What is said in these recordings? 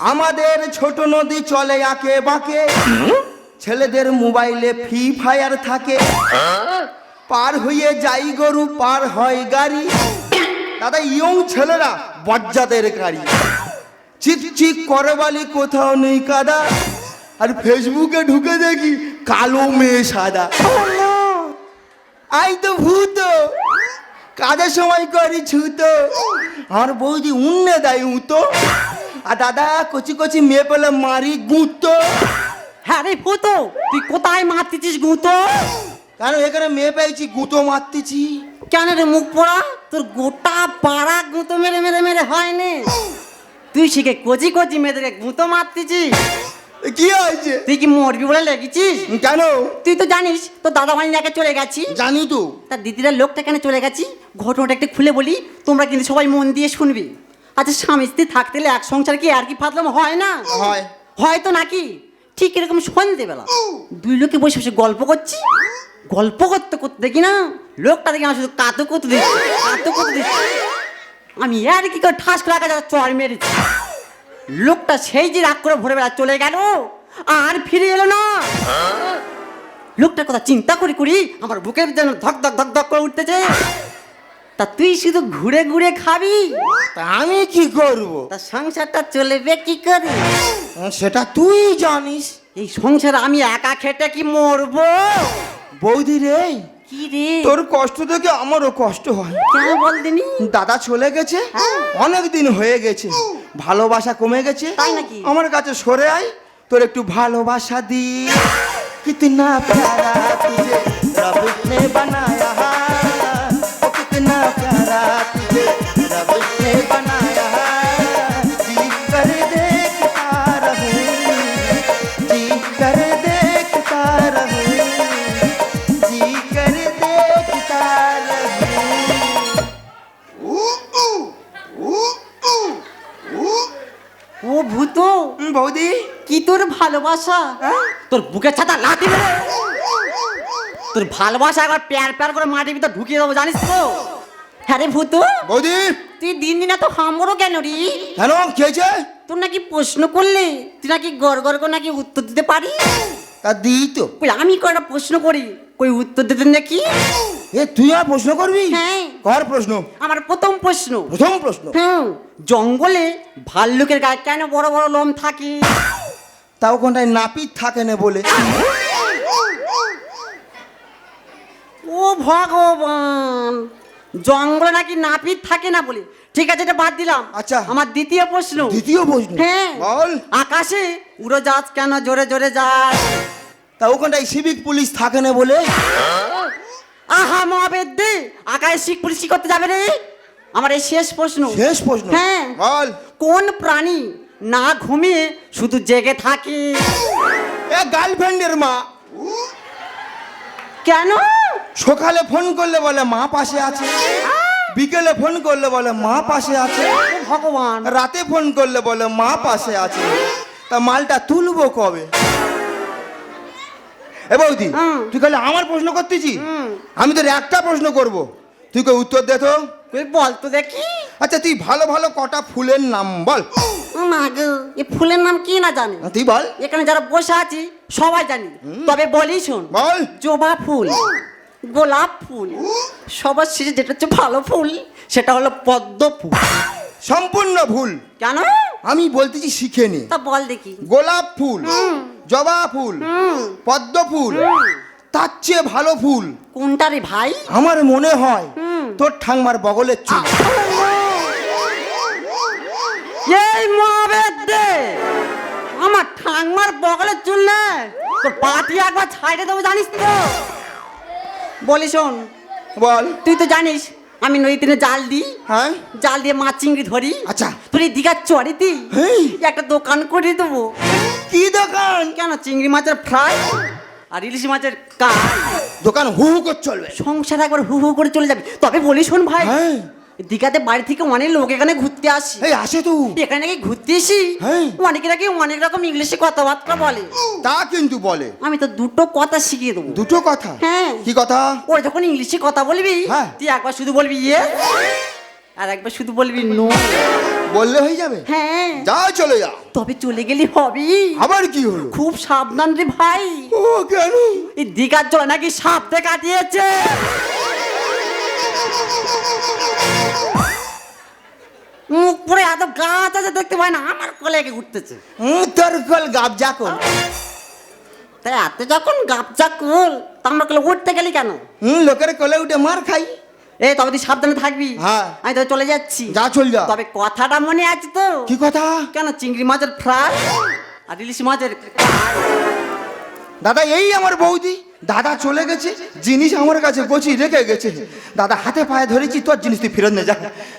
আমাদের ছোট নদী চলে আঁকে বাঁকে। ছেলেদের মোবাইলে ফ্রি ফায়ার থাকে। পার হয়ে যাই গরু, পার হয় গাড়ি। দাদা, ইয়ং ছেলেরা বজ্জাদের গাড়ি। চিক চিক করে বালি কোথাও নেই কাদা। আর ফেসবুকে ঢুকে দেখি কালো মেয়ে সাদা। আই তো ভূত। কাজের সময় করি ছুতো? আমার বৌদি উন্নে দেয় উতো। আর দাদা কচি কচি মেয়ে পেলে মারি গুঁতো। হ্যাঁ রে ফুতো তুই কোথায় মারতেছিস গুঁতো? কেন এখানে মেয়ে পেয়েছি গুঁতো মারতেছি। কেন রে মুখ পোড়া? তোর গোটা পাড়া গুঁতো মেরে মেরে মেরে হয়নি। তুই শিখে কচি কচি মেয়েদেরকে গুঁতো মারতেছিস? কি হয়েছে? তুই কি মরবি বলে লেগেছিস? কেন? তুই তো জানিস তোর দাদা ভাই নাকে চলে গেছি। জানি তো। তার দিদিরা লোকটা কেন চলে গেছি? ঘটনাটা একটু খুলে বলি তোমরা কিন্তু সবাই মন দিয়ে শুনবি। আচ্ছা স্বামী স্ত্রী থাকতে হলে এক সংসার কি আর কি ফাতলাম? হয় না। হয়। হয়তো নাকি? ঠিক এরকম সন্ধেবেলা দুই লোকে বসে বসে গল্প করছি। গল্প করতে করতে দেখি না লোকটা দেখি আমার শুধু কাতো করতে দিচ্ছি কাতো করতে দিচ্ছি আমি আর কি করে ঠাস করে রাখা চড় মেরেছি। লোকটা সেই যে রাগ করে ভোরবেলা চলে গেল আর ফিরে এলো না। লোকটার কথা চিন্তা করি করি আমার বুকের যেন ধক ধক ধক ধক করে উঠতেছে। তা তুই শুধু ঘুরে ঘুরে খাবি? তা আমি কি করব? তা সংসারটা চলবে কি করে? সেটা তুই জানিস। এই সংসার আমি একা খেটে কি মরব? বৌদি রে কি রে? তোর কষ্ট দেখে আমারও কষ্ট হয়। কেন বলদিনি? দাদা চলে গেছে হ্যাঁ। অনেক দিন হয়ে গেছে ভালোবাসা কমে গেছে। তাই নাকি? আমার কাছে সরে আয় তোর একটু ভালোবাসা দি। কিতনা প্যারা তুঝে রব নে বানায়। ভালোবাসা? হ্যাঁ? তোর বুকের ছাতা লাঠি মেরে তোর ভালোবাসা একবার প্যার প্যার করে মাটির ভিতর ঢুকিয়ে দেবো জানিস তো? হ্যাঁ রে ভূত। বৌদি। তুই দিন দিন এত হামরো কেন রে? কেন খেয়েছে তোর নাকি প্রশ্ন করলে? তুই নাকি গড় গড় করে নাকি উত্তর দিতে পারি? তা দিই তো। কই আমি কয়টা প্রশ্ন করি? কই উত্তর দিতে নাকি? এ তুই আর প্রশ্ন করবি? হ্যাঁ। কর প্রশ্ন? আমার প্রথম প্রশ্ন। প্রথম প্রশ্ন? হুম জঙ্গলে ভাল্লুকের গায়ে কেন বড় বড় লোম থাকে? তাও কোনটায় নাপিত থাকে না বলে। ও ভগবান জঙ্গলে নাকি নাপিত থাকে না বলে। ঠিক আছে এটা বাদ দিলাম। আচ্ছা। আমার দ্বিতীয় প্রশ্ন। দ্বিতীয় প্রশ্ন? হ্যাঁ। বল। আকাশে উড়োজাহাজ কেন জোরে জোরে যায়? তা ওখানটায় সিভিক পুলিশ থাকে না বলে? আহা মহাবেদ্যে আকাশে শিখ পুলিশ কি করতে যাবে রে? আমার এই শেষ প্রশ্ন। শেষ প্রশ্ন? হ্যাঁ। বল। কোন প্রাণী না ঘুমিয়ে শুধু জেগে থাকি। এ গার্লফ্রেন্ডের মা। কেন? সকালে ফোন করলে বলে মা পাশে আছে বিকেলে ফোন করলে বলে মা পাশে আছে ভগবান। রাতে ফোন করলে বলে মা পাশে আছে তা মালটা তুলবো কবে? এ বৌদি তুই খালি আমার প্রশ্ন করতেছি আমি তোর একটা প্রশ্ন করব। তুই কই উত্তর দে তো। তুই বল তো দেখি। আচ্ছা তুই ভালো ভালো কটা ফুলের নাম বল। ও মা গো এই ফুলের নাম কি না জানে? তুই বল। এখানে যারা বসে আছি সবাই জানি। তবে বলি শোন বল। জবা ফুল গোলাপ ফুল সবার শেষে যেটা হচ্ছে ভালো ফুল সেটা হলো পদ্ম ফুল। সম্পূর্ণ ভুল। কেন? আমি বলতেছি শিখে নি। তা বল দেখি। গোলাপ ফুল জবা ফুল পদ্ম ফুল তার চেয়ে ভালো ফুল। কোনটা রে ভাই? আমার মনে হয় তোর ঠাংমার বগলের চুল। এই মহাবেদ্যে আমার ঠাংমার বগলের চুল না! তোর পাটি একবার ছাইড়ে দেবো জানিস তো? বলি শোন বল। তুই তো জানিস আমি নদীতে জাল দিই। হ্যাঁ? জাল দিয়ে মাছ চিংড়ি ধরি। আচ্ছা। তুই দীঘার চড়িতি হেই। একটা দোকান করে দেবো। কি দোকান? কেন চিংড়ি মাছের ফ্রাই? আর ইলিশ মাছের কাজ দোকান হু হু করে চলবে। সংসার একবার হু হু করে চলে যাবে। তবে বলি শোন ভাই হ্যাঁ। দীঘাতে বাড়ি থেকে অনেক লোক এখানে ঘুরতে আসে। এই আসে তো। এখানে নাকি ঘুরতে এসি? হ্যাঁ। অনেকে নাকি অনেক রকম ইংলিশে কথাবার্তা বলে। তা কিন্তু বলে। আমি তো দুটো কথা শিখিয়ে দেবো। দুটো কথা? হ্যাঁ। কি কথা? ওরা যখন ইংলিশে কথা বলবি হ্যাঁ। তুই একবার শুধু বলবি ইয়ে। আর একবার শুধু বলবি নো বললে হয়ে যাবে? হ্যাঁ। যা চলে যা। তবে চলে গেলি হবি। আবার কি হলো? খুব সাবধান রে ভাই। ও কেন? এই দিঘার জল নাকি সাপ দেখা দিয়েছে মুখ পরে এত গাছ আছে দেখতে পাই না আমার কোলে একে উঠতেছে। তোর কল গাবজা কল। তাই এত যখন গাপচা কুল তা আমার কোলে উঠতে গেলি কেন? হুম লোকের কোলে উঠে মার খাই। এই তবে তুই সাবধানে থাকবি হ্যাঁ। আমি তো চলে যাচ্ছি যা চল যা তবে কথাটা মনে আছে তো কি কথা কেন চিংড়ি মাছের ফ্রাই আর ইলিশ মাছের দাদা এই আমার বৌদি দাদা চলে গেছে জিনিস আমার কাছে গোছি রেখে গেছে দাদা হাতে পায়ে ধরেছি তোর জিনিস তুই ফেরত নে যা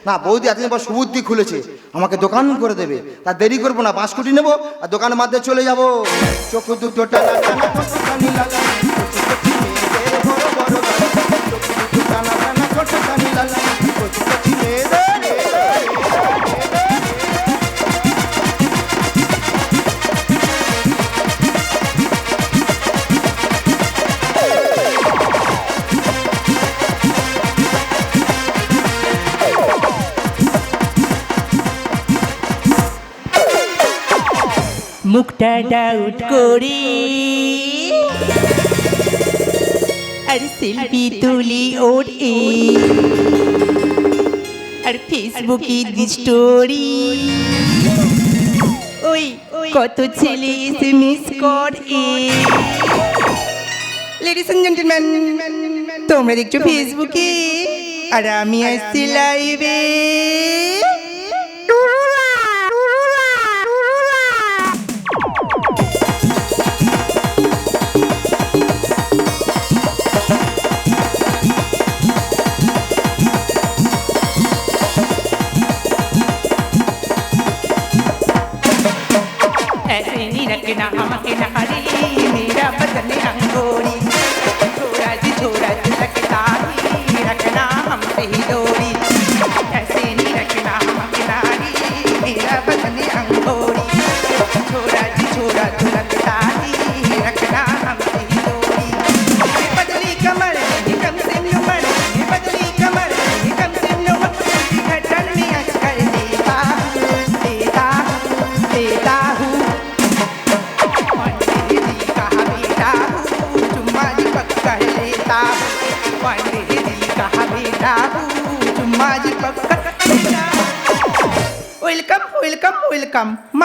না বৌদি এতদিন পর সুবুদ্ধি খুলেছে আমাকে দোকান করে দেবে তা দেরি করব না বাঁশকুটি নেব আর দোকানের মধ্যে চলে যাব চোখ দুটো টানা ডাউট করি। আর সেলফি তুলি ওর এ আর ফেসবুকে স্টোরি ওই কত ছেলে এসএমএস করে। লেডিস এন্ড জেন্টলম্যান তোমরা দেখছ ফেসবুকে আর আমি আসছি লাইভে नहीं रखना हमके नहरी मेरा बदन अंगोरी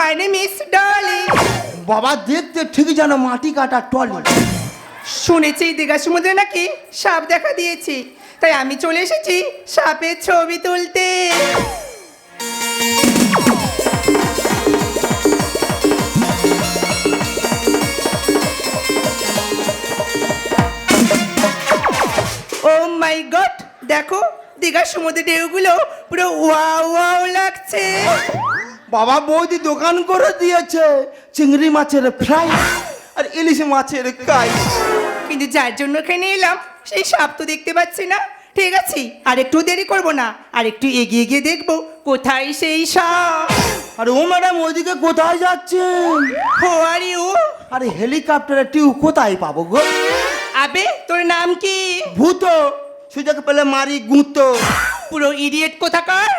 my name is Dolly বাবা দেখতে ঠিক যেন মাটি কাটা টলি। শুনেছি দীঘা সমুদ্রে নাকি সাপ দেখা দিয়েছে। তাই আমি চলে এসেছি সাপের ছবি তুলতে। ও মাই গড দেখো দীঘার সমুদ্রের ঢেউগুলো পুরো ওয়াও ওয়াও লাগছে। বাবা বৌদি দোকান করে দিয়েছে চিংড়ি মাছের ফ্রাই আর ইলিশ মাছের কাই। কিন্তু যার জন্য এখানে এলাম সেই সাপ তো দেখতে পাচ্ছি না। ঠিক আছে আর একটু দেরি করব না আর একটু এগিয়ে গিয়ে দেখব কোথায় সেই সাপ। আর ও ম্যাডাম ওইদিকে কোথায় যাচ্ছেন হো আর ইউ আরে হেলিকপ্টারে টিউ কোথায় পাবো গো? আবে তোর নাম কি? ভূত। সুযোগ পেলে মারি গুঁতো। পুরো ইডিয়েট কোথাকার?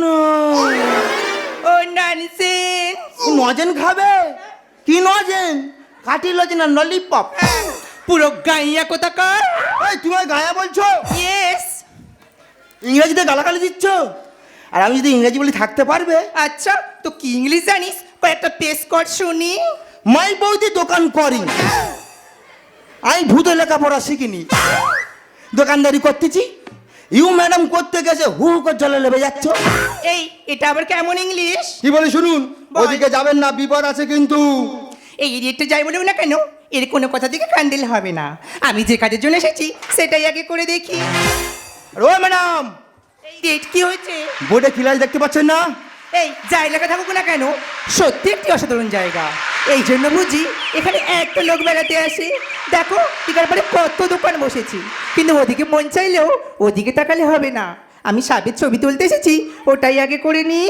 no! ও নানসেন নজেন খাবে? কি নজেন কাটি লজেন না ললিপপ। পুরো গাইয়া কোথাকার? এই তুমি গায়া বলছো? ইয়েস ইংরেজিতে গালাগালি দিচ্ছ? আর আমি যদি ইংরেজি বলি থাকতে পারবে? আচ্ছা তো কি ইংলিশ জানিস? কয়েকটা পেশ কর শুনি। মাই বৌদি দোকান করি। আমি ভূত লেখাপড়া শিখিনি। দোকানদারি করতেছি। ইউ ম্যাডাম করতে গেছে হু হু করে জলে লেবে যাচ্ছ? এই এটা আবার কেমন ইংলিশ? কি বলে শুনুন। ওদিকে যাবেন না বিপদ আছে কিন্তু। এই এরিয়াতে যাই বলেও না কেন এর কোনো কথা থেকে ক্যান্ডেল হবে না। আমি যে কাজের জন্য এসেছি সেটাই আগে করে দেখি। রো ও ম্যাডাম! এই রেট কি হয়েছে? বোর্ডে খিলাল দেখতে পাচ্ছেন না? এই জায়গাটা থাকুক না কেন? সত্যি একটি অসাধারণ জায়গা। এই জন্য বুঝি এখানে একটা লোক বেড়াতে আসি। দেখো টিকার পরে কত দোকান বসেছি। কিন্তু ওদিকে মন চাইলেও ওদিকে তাকালে হবে না। আমি সাবের ছবি তুলতে এসেছি ওটাই আগে করে নি।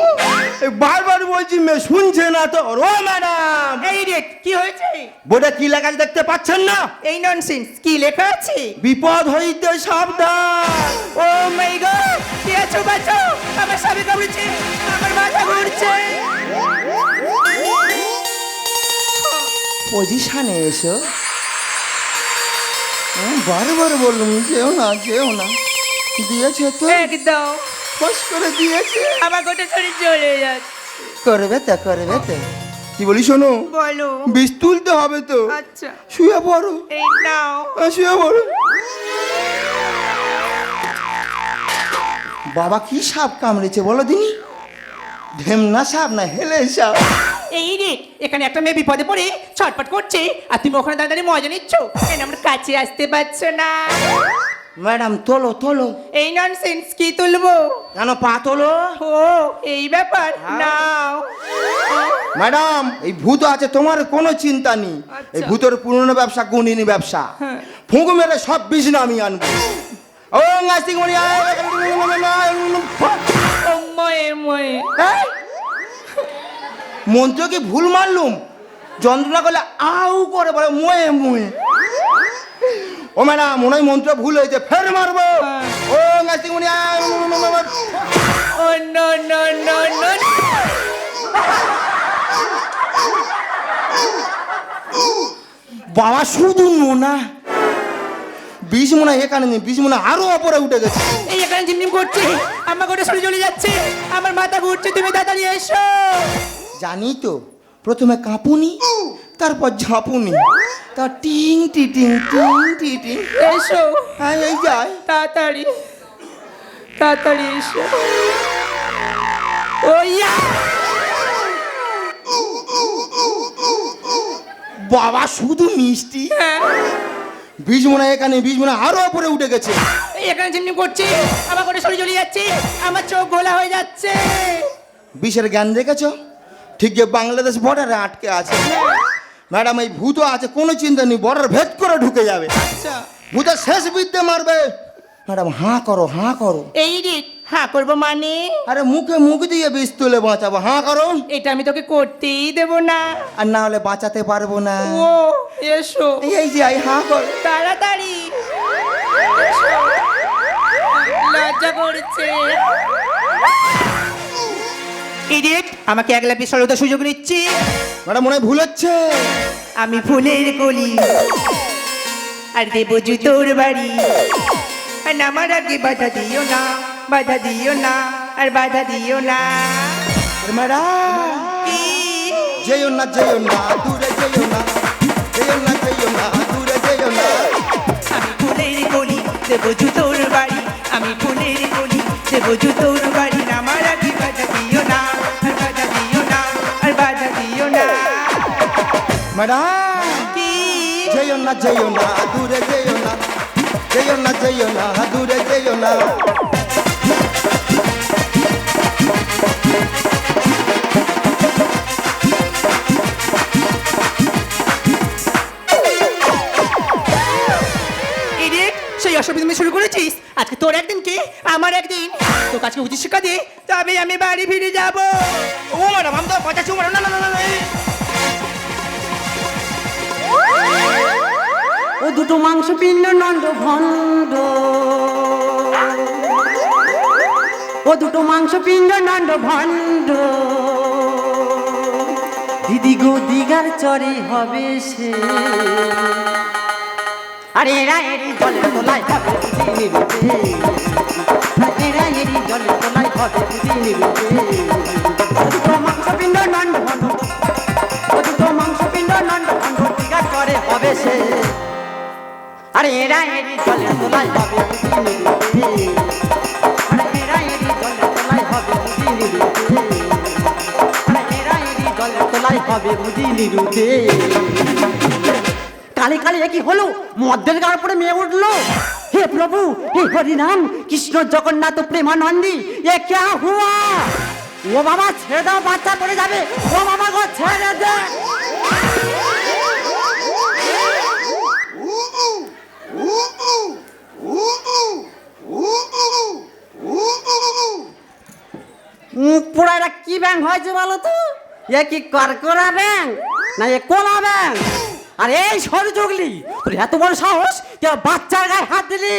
বারবার বলছি মে শুনছে না তো? ও ম্যাডাম এই রেট কি হয়েছে? বোর্ডে কি লেখা আছে দেখতে পাচ্ছেন না? এই ননসেন্স কি লেখা আছে? বিপদ হইতে সাবধান। ও মাই গড কে আছো বাঁচো আমার সাবে কামড়েছে আমার মাথা ঘুরছে। পজিশনে এসো। আমি বারবার বললুম যেও না যেও না। দিয়েছে তো? একদম। ফস করে দিয়েছে। আমার গোটা শরীর চলে যাচ্ছে। করবে তো করবে তো। কি বলি শোনো? বলো। বিষ তুলতে হবে তো। আচ্ছা। শুয়ে পড়ো। এই নাও। শুয়ে পড়ো। বাবা কি সাপ কামড়েছে বলো দিনি? ঢেমনা সাপ না হেলে সাপ? এই রে এখানে একটা মেয়ে বিপদে পড়ে ছটপট করছে আর তুমি ওখানে দাঁড়িয়ে মজা নিচ্ছ? কেন আমার কাছে আসতে পারছ না? ম্যাডাম তোলো তোলো। এই ননসেন্স কি তুলবো? কেন পা তোলো? ও এই ব্যাপার নাও। ম্যাডাম এই ভূত আছে তোমার কোনো চিন্তা নেই। আচ্ছা। এই ভূতের পুরনো ব্যবসা গুণিনী ব্যবসা। হ্যাঁ। ফুঁকু মেরে সব বিষ আমি আনব। ও নাস্তিক ময়ে মন্ত্র কি ভুল মারলুম যন্ত্রণা করলে আউ করে বলে মোয়ে মোয়ে। ও ম্যাডাম মনে হয় মন্ত্র ভুল হয়েছে ফের মারবো। ও মণি ও নো নো নো নো বাবা শুধু নোনা। বিষ মনে হয় এখানে নেই বিষ মনে হয় আরও অপরে উঠে গেছে। এই এখানে ঝিমঝিম করছে। আমার গোটা শরীর চলে যাচ্ছে। আমার মাথা ঘুরছে। তুমি তাড়াতাড়ি এসো। জানি তো। প্রথমে কাঁপুনি তারপর ঝাঁপুনি। তা টিং টি টিং টিং টি টিং। এসো। হ্যাঁ এই যায় তাড়াতাড়ি তাড়াতাড়ি এসো। ও ইয়া। বাবা শুধু মিষ্টি। হ্যাঁ, বীজ মনে হয় এখানে বীজ মনে হয় আরও উপরে উঠে গেছে। এই এখানে যেমনি করছে আমার গোটা শরীর চলে যাচ্ছে আমার চোখ গোলা হয়ে যাচ্ছে। বিষের জ্ঞান দেখেছ? ঠিক যে বাংলাদেশ বর্ডারে আটকে আছে। ম্যাডাম এই ভূত আছে কোনো চিন্তা নেই বর্ডার ভেদ করে ঢুকে যাবে। আচ্ছা। ভূতের শেষ বিদ্যে মারবে। ম্যাডাম হাঁ করো হাঁ করো। এই রে হ্যাঁ করব মানে? আরে মুখে মুখ দিয়ে বিষ তুলে বাঁচাবো হাঁ করো। এটা আমি তোকে করতেই দেবো না। আর না হলে বাঁচাতে পারব না। ও এসো। এই- যে এই হাঁ কর। তাড়াতাড়ি। লজ্জা করছে। আমাকে একলা পিছলতে সুযোগ নিচ্ছি। ম্যাডাম মনে হয় ভুল হচ্ছে। আমি ফুলের কলি আর দেবো জুতোর বাড়ি। আর নামার আগে বাধা দিও না বাধা দিও না আর বাধা দিও না। ম্যাডাম যেও না যেও না দূরে যেও না যেও না যেও না দূরে যেও না। আমি ফুলের কলি দেবো জুতোর বাড়ি। আমি ফুলের কলি দেবো জুতোর বাড়ি। নামার ম্যাডাম কি? যেও না যেও না দূরে যেও না। যেও না যেও না দূরে যেও না। সেই অসুবিধা তুমি শুরু করেছিস? আজকে তোর একদিন কি? আমার একদিন? তোকে আজকে উচিত শিক্ষা দিয়ে তবে আমি বাড়ি ফিরে যাব। ও ম্যাডাম আমি তো পঁচাশি না না না না, দুটো মাংস পিণ্ড নন্দ ভণ্ড। ও দুটো মাংস পিণ্ড নন্দ ভণ্ড। দিদি গো, দিগার চরে হবে সে। আরে এরা এরি জলের তোলায় হবে বুঝি নিরুতে এরা এরি হবে দুটো মাংস পিণ্ড নন্দ ভণ্ড। ও দুটো মাংস পিণ্ড নন্দ ভণ্ড, দিগার চরে হবে সে। আরে এরা নিরুতে কালে কালে কি হলো? মদ্যের গাড় পরে মেয়ে উঠল। হে প্রভু, হে হরিনাম, কৃষ্ণ জগন্নাথ প্রেমানন্দী, এ ক্যা হুয়া? ও বাবা, ছেড়ে দাও, বাচ্চা পড়ে যাবে। ও বাবা গো, ছেড়ে দে। পোড়া এটা কি ব্যাং হয়েছে বলো তো? এ কি করকরা ব্যাং? না এ কোলা ব্যাং? আর এই সরু চুগলি তোর এত বড় সাহস তুই বাচ্চার গায়ে হাত দিলি?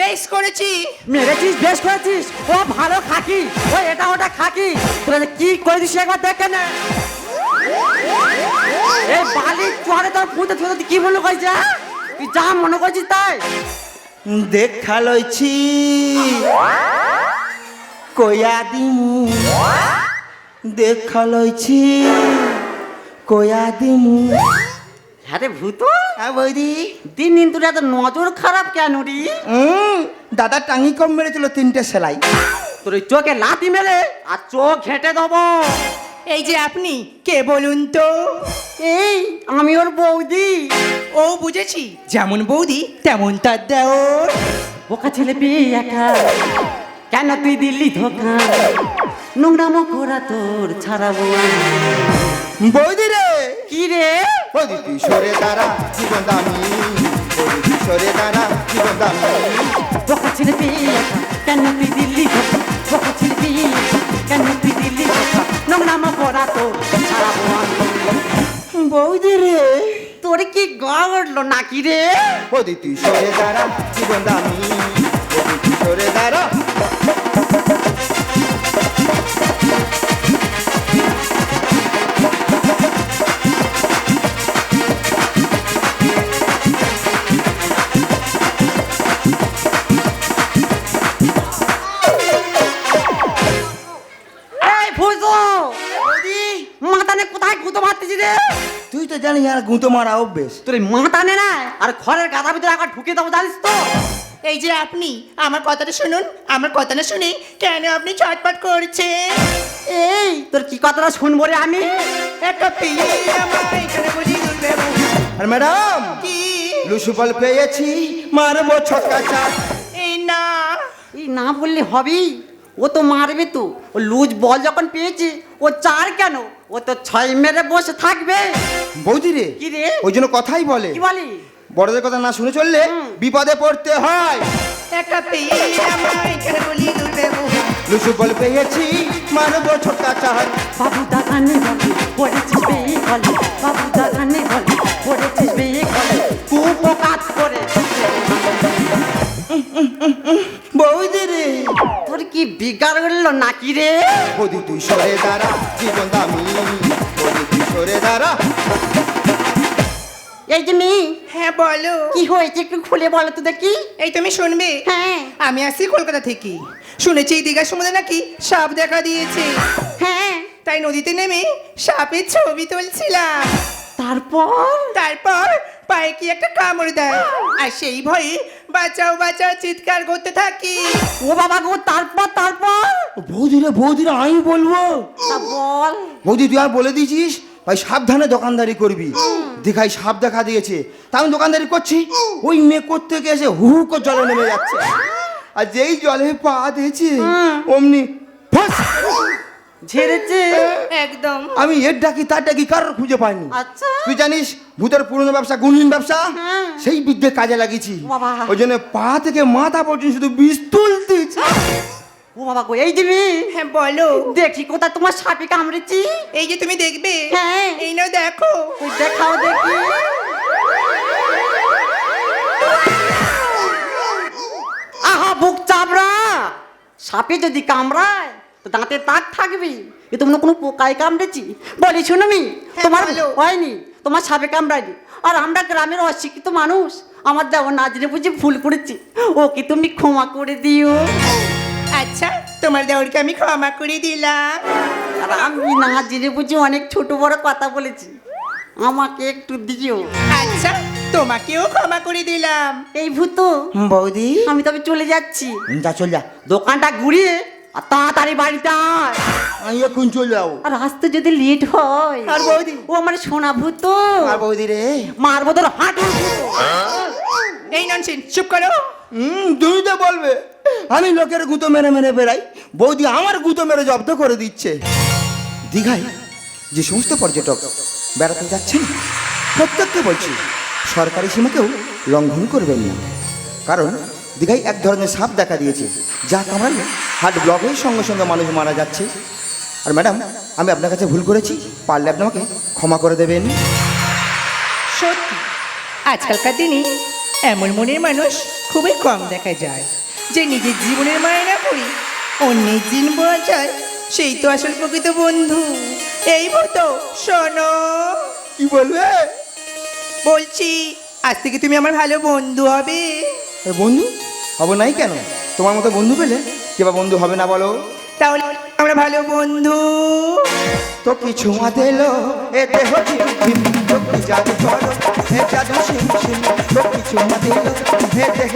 বেশ করেছি। মেরেছিস বেশ করেছিস। ও ভালো খাকি ও এটা ওটা খাকি। তোরা যে কি করে দিস একবার দেখে না। এই বালির চরে তোর পুঁতে তুই কি মনে করছিস হ্যাঁ? তুই যা মনে করছিস তাই। দেখা লইছি। কয়া দিমু। দেখা লইছি কয়া দিমু। হ্যাঁ রে ভূত। হ্যাঁ বৌদি। দিন দিন তোর এত নজর খারাপ কেন রি? দাদা টাঙ্গি কম মেরেছিল তিনটে সেলাই। তোর ওই চোখে লাথি মেরে আর চোখ ঘেঁটে দেবো। এই যে আপনি কে বলুন তো? এই আমি ওর বৌদি। ও বুঝেছি যেমন বৌদি তেমন তার দেওর। বোকা ছেলে পেয়ে একা। কেন তুই দিল্লি ধোকা? নোংরাম করা তোর ছাড়াবো। বৌদি রে! কি রে? বৌদি তুই সরে দাঁড়া জীবন দামি। বৌদি তুই সরে দাঁড়া জীবন দামি। বোকা ছেলে পেয়ে কেন তুই দিল্লি ধোকা? বোকা ছেলে পেয়ে কেন তুই দিল্লি ধোকা? নোংরাম করা তোর ছাড়াবো। বৌদি রে! তোর কি গা উঠল নাকি রে? বৌদি তুই সরে দাঁড়া জীবন দামি। বৌদি তুই সরে দাঁড়া তো জানিস আর গুঁতো মারা অভ্যেস। তোর এই মাতানে না আর ঘরের গাদা ভিতরে একবার ঢুকে দেবো জানিস তো? এই যে আপনি আমার কথাটা শুনুন আমার কথাটা শুনে কেন আপনি ছটপট করছেন? এই তোর কি কথাটা শুনব রে আমি? একটা পেয়ে আমার এখানে বুঝিয়ে তুলবে আর ম্যাডাম কি? লুসু বল পেয়েছি মারবো ছক্কা চার এই না। এই না বললে হবেই। ও তো মারবে তো। ও লুজ বল যখন পেয়েছে ও চার কেন? ও তো ছয় মেরে বসে থাকবে। বৌদি রে কি রে? ওই জন্য কথাই বলে। কি বলি? বড়দের কথা না শুনে চললে বিপদে পড়তে হয়। বল পেয়েছি মারবো ছক্কা চার বাবু দাদানে বলে পড়েছিস বেয়ে গলে বাবু দাদানে বলে পড়েছিস বেয়ে গলে কুপকাত করে। বৌদি রে তোর কি বিগাড় করল নাকি রে? বৌদি তুই সরে দাঁড়া জীবন দামি বৌদি তুই সরে দাঁড়া। এই যে মেয়ে হ্যাঁ বলো। কি হয়েছে একটু খুলে বলো তো দেখি। এই তুমি শুনবে? হ্যাঁ। আমি আসছি কলকাতা থেকে। শুনেছি এই দীঘার সমুদ্রে নাকি সাপ দেখা দিয়েছে। হ্যাঁ। তাই নদীতে নেমে সাপের ছবি তুলছিলাম। তারপর? তারপর পায়ে কি একটা কামড় দেয়। আর সেই ভয়ে বাঁচাও বাঁচাও চিৎকার করতে থাকি। ও বাবা গো তারপর তারপর? বৌদি রে বৌদি আমি বলব। তা বল। বৌদি তুই আর বলে দিয়েছিস? ভাই সাবধানে দোকানদারি করবি। দেখাই সাপ দেখা দিয়েছে। তা আমি দোকানদারি করছি। ওই মেয়ে করতে এসে হু হু করে জলে নেমে যাচ্ছে। আর যেই জলে পা দিয়েছে অমনি ফাঁস! ঝেড়েছে। একদম। আমি এর ডাকি তার ডাকি কারোর খুঁজে পাইনি? আচ্ছা। তুই জানিস ভূতের পুরনো ব্যবসা গুণহীন ব্যবসা হ্যাঁ। সেই বিদ্যে কাজে লাগিয়েছি। বাবা। ওই জন্য পা থেকে মাথা পর্যন্ত শুধু বিষ তুলতেছি ও বাবা গো এই যে হ্যাঁ বলো। দেখি কোথায় তোমার সাপে কামড়েছি। এই যে তুমি দেখবে। হ্যাঁ। এই নাও দেখো। দেখাও দেখি। আহা বুক চাবড়া সাপে যদি কামড়ায় তো দাঁতে তাক থাকবে এ তো মনে কোনো পোকায় কামড়েছি। বলি শুনো মি হ্যাঁ, তোমার। হয়নি তোমার সাপে কামড়ায়নি। আর আমরা গ্রামের অশিক্ষিত মানুষ আমার দেওয়া নাজরে বুঝি ভুল করেছি। ওকে তুমি ক্ষমা করে দিও। আচ্ছা তোমার দেওরকে আমি ক্ষমা করে দিলাম। আর আমি না জেনে বুঝি অনেক ছোট বড় কথা বলেছি। আমাকে একটু দিও। আচ্ছা তোমাকেও ক্ষমা করে দিলাম। এই ভূত। বৌদি। আমি তবে চলে যাচ্ছি। যা চল যা। দোকানটা ঘুরিয়ে আর তাড়াতাড়ি বাড়িতে আয়। আমি এখন চলে যাব। আর আসতে যদি লেট হয় আর বৌদি? ও আমার সোনা ভূত। আর বৌদি রে? মারবো তোর হাঁটু। এই ননসেন চুপ করো। হুম তুমি তো বলবে। আমি লোকের গুঁতো মেরে মেরে বেড়াই। বৌদি আমার গুঁতো মেরে জব্দ করে দিচ্ছে। দীঘায় যে সমস্ত পর্যটক বেড়াতে যাচ্ছেন প্রত্যেককে বলছি সরকারি সীমাকেও লঙ্ঘন করবেন না। কারণ দীঘায় এক ধরনের সাপ দেখা দিয়েছে যা কামড়ালে হার্ট ব্লক হয়ে সঙ্গে সঙ্গে মানুষ মারা যাচ্ছে। আর ম্যাডাম আমি আপনার কাছে ভুল করেছি পারলে আপনি আমাকে ক্ষমা করে দেবেন। সত্যি আজকালকার দিনে এমন মনের মানুষ খুবই কম দেখা যায় যে নিজের জীবনের মায় না করি অন্যের দিন বাঁচায় সেই তো আসল প্রকৃত বন্ধু। এই মতো শোনো। কি বলবে বলছি আজ থেকে তুমি আমার ভালো বন্ধু হবে। বন্ধু হব নাই কেন? তোমার মতো বন্ধু পেলে কে বা বন্ধু হবে না বলো? তাহলে আমরা ভালো বন্ধু। তো কিছু দিলো এ দেহ ঝিম ঝিম তো কি জাদু করো? এ জাদু শিম শিম তো কিছু দিলো এ দেহ